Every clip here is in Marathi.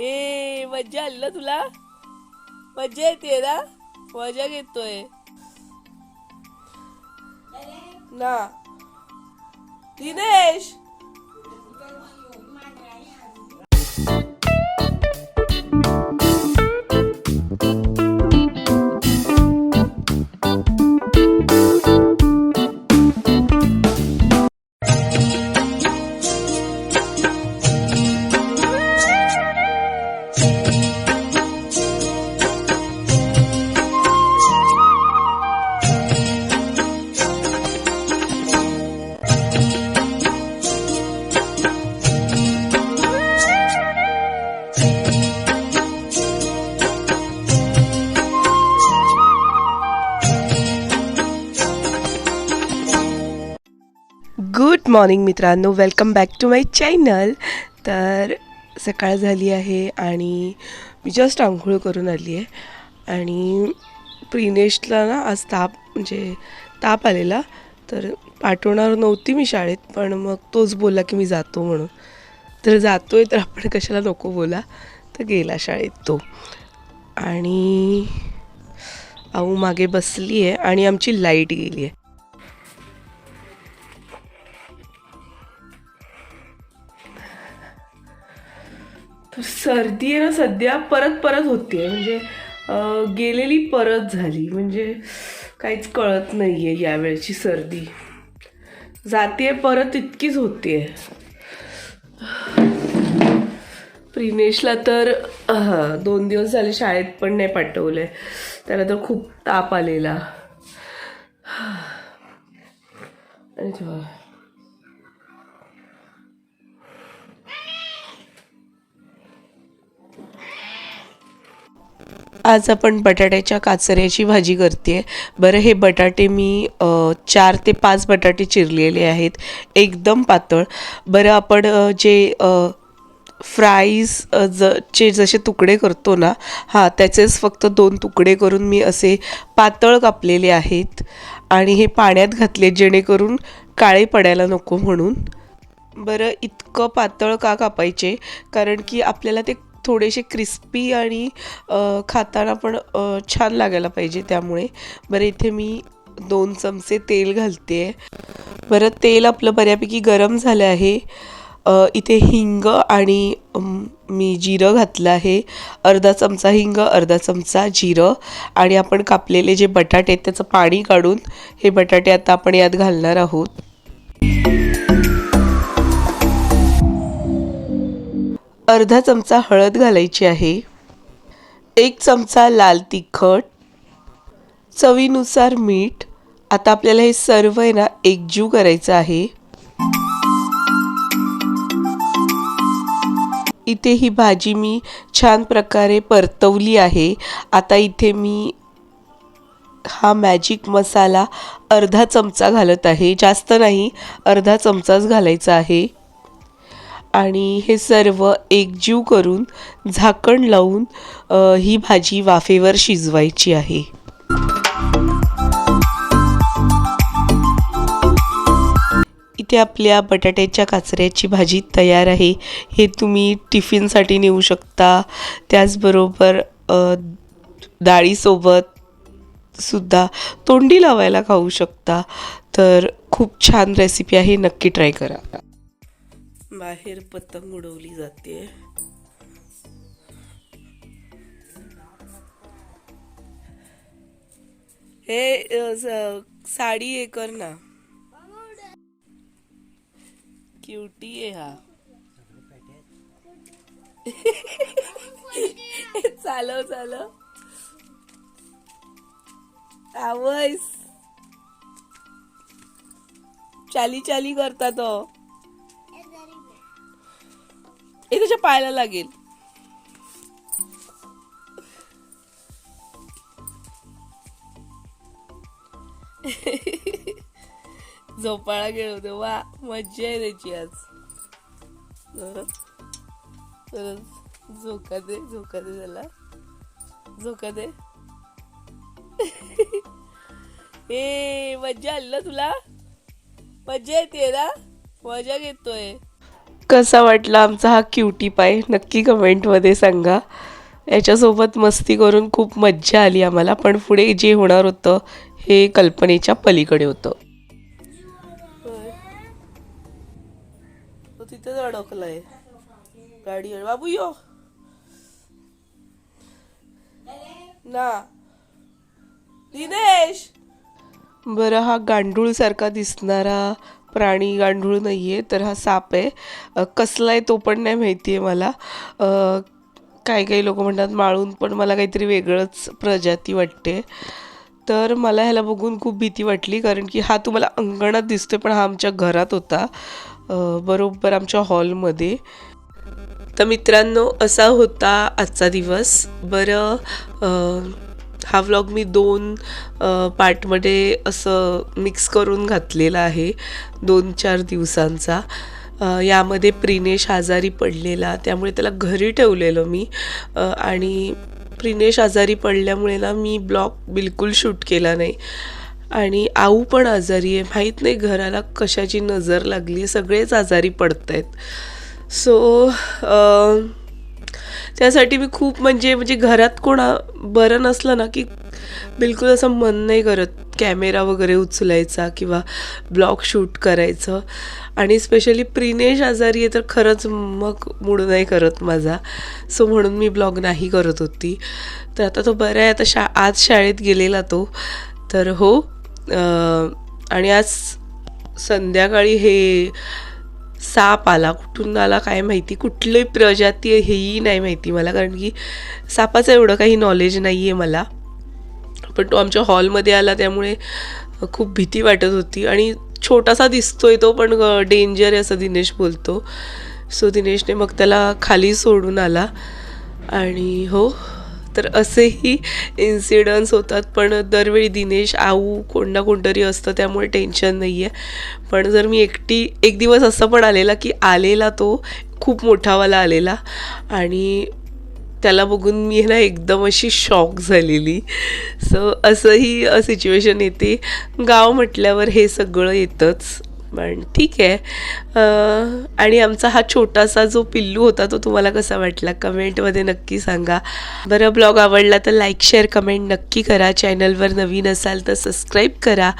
ए मज्जा आली ना तुला? मज्जा येते ना? मजा घेतोय. ना. दिनेश! गुड मॉर्निंग मित्रांनो welcome back to my channel. तर सकाळ झाली आहे आणि मी जस्ट आंघोळ करून आली आहे. आणि प्रिनेशला ना आज ताप म्हणजे ताप आलेला. तर पाठवणार नव्हती मी शाळेत पण मग तोच बोलला की मी जातो म्हणून. तर जातोय तर आपण कशाला नको बोला. तर गेला शाळेत तो. आणि आऊ मागे बसली आहे आणि आमची लाइट गेली आहे तर सर्दी आहे ना सध्या परत परत होते म्हणजे गेलेली परत झाली. म्हणजे काहीच कळत नाही आहे यावेळची सर्दी. जाते परत इतकीच होते प्रिनेशला तर हां दोन दिवस झाले शाळेत पण नाही पाठवलं. आहे त्याला तर खूप ताप आलेला. आणि आज आपण बटाट्याच्या काचऱ्याची भाजी करते आहे बरं हे बटाटे मी चार ते पाच बटाटे चिरलेले आहेत. एकदम पातळ. बरं आपण जे फ्राईज ज चे जसे तुकडे करतो ना हां त्याचेच फक्त दोन तुकडे करून मी असे पातळ कापलेले आहेत. आणि हे पाण्यात घातले जेणेकरून काळे पडायला नको म्हणून. बरं इतकं पातळ का कापायचे? कारण की आपल्याला ते थोडेसे क्रिस्पी आणि खाताना पण छान लागायला पाहिजे त्यामुळे. बरं इथे मी दोन चमचे तेल घालते आहे बरं तेल आपलं बऱ्यापैकी गरम झालं आहे. इथे हिंग आणि मी जिरं घातलं आहे. अर्धा चमचा हिंग अर्धा चमचा जिरं आणि आपण कापलेले जे बटाटे आहेत त्याचं पाणी काढून हे बटाटे आता आपण यात घालणार आहोत. अर्धा चमचा हळद घालायची आहे. एक चमचा लाल तिखट. चवीनुसार मीठ. आता आपल्याला हे सर्व आहे ना एकजीव करायचं आहे. इथे ही भाजी मी छान प्रकारे परतवली आहे. आता इथे मी हा मॅजिक मसाला अर्धा चमचा घालत आहे. जास्त नाही अर्धा चमचाच घालायचा आहे. आणि हे सर्व एकजीव करून झाकण लावून ही भाजी वाफेवर शिजवायची आहे. इथे आपल्या बटाट्याच्या काचऱ्याची भाजी तयार आहे. हे तुम्ही टिफिनसाठी नेऊ शकता. त्याचबरोबर डाळीसोबत सुद्धा तोंडी लावायला खाऊ शकता. तर खूप छान रेसिपी आहे. नक्की ट्राय करा. बाहेर पतंग उडवली जाते. हे साडी हे कर ना. क्युटी आहे हा. चालव चालव. आवस चाली चाली करता तो हो. हे त्याच्या पायाला लागेल. झोपाळा खेळवतो वा मज्जा आहे त्याची आज. झोका दे झोका दे त्याला. झोका दे. ए मज्जा आली ना तुला? मज्जा येते ना? मजा घेतोय. कसा वाटला आमचा हा क्युटी पाय नक्की कमेंटमध्ये सांगा. याच्यासोबत मस्ती करून खूप मज्जा आली आम्हाला पण पुढे जे होणार होतं हे कल्पनेच्या पलीकडे होतं. तिथेच अडकलाय. गाडी बाबू यो. ना. दिनेश. बरं हा गांडूळ सारखा दिसणारा प्राणी गांडूळ नाही आहे तर हा साप आहे. कसला आहे तो पण नाही माहिती आहे मला काही काही लोक म्हणतात माळून पण मला काहीतरी वेगळंच प्रजाती वाटते. तर मला ह्याला बघून खूप भीती वाटली कारण की हा तुम्हाला अंगणात दिसतो पण हा आमच्या घरात होता. बरोबर आमच्या हॉलमध्ये. तर मित्रांनो असा होता आजचा दिवस. बरं हा व्लॉग मी दोन पार्टमध्ये असं मिक्स करून घातलेला आहे. दोन चार दिवसांचा. यामध्ये प्रिनेश आजारी पडलेला. त्यामुळे त्याला घरी ठेवलेलं मी. आणि प्रिनेश आजारी पडल्यामुळे ना मी ब्लॉग बिलकुल शूट केला नाही. आणि आऊ पण आजारी आहे. माहीत नाही घराला कशाची नजर लागली आहे सगळेच आजारी पडत आहेत सो त्यासाठी मी खूप म्हणजे म्हणजे घरात कोणा बरं नसलं ना की बिलकुल असं मन नाही करत कॅमेरा वगैरे उचलायचा किंवा ब्लॉग शूट करायचं. आणि स्पेशली प्रिनेश आजारी आहे तर खरंच मग मूड नाही करत माझा. सो म्हणून मी ब्लॉग नाही करत होती. तर आता तो बरा आहे. आता शा आज शाळेत गेलेला तो. तर हो आणि आज संध्याकाळी हे साप आला कुठून आला काय माहिती कुठली प्रजाती हेही नाही माहिती मला कारण की सापाचं एवढं काही नॉलेज नाही आहे मला. पण तो आमच्या हॉलमध्ये आला त्यामुळे खूप भीती वाटत होती. आणि छोटासा दिसतोय तो पण डेंजर आहे असं दिनेश बोलतो. सो दिनेशने मग त्याला खाली सोडून आला. आणि हो तर असेही इन्सिडन्स होतात. पण दरवेळी दिनेश आऊ कोण ना कोणतरी असतं त्यामुळे टेन्शन नाही आहे पण जर मी एकटी एक दिवस असं पण आलेला की आलेला तो खूप मोठावाला आलेला आणि त्याला बघून मी ना एकदम अशी शॉक झालेली. सो असंही सिच्युएशन येते. गाव म्हटल्यावर हे सगळं येतंच. पण ठीक आहे. आणि आमचा हा छोटासा जो पिल्लू होता तो तुम्हाला कसा वाटला? कमेंटमध्ये नक्की सांगा. बरं ब्लॉग आवडला तर लाईक शेअर कमेंट नक्की करा. चॅनलवर नवीन असाल तर सबस्क्राईब करा.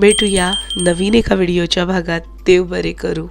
भेटूया नवीन एका व्हिडिओच्या भागात. देव बरे करू.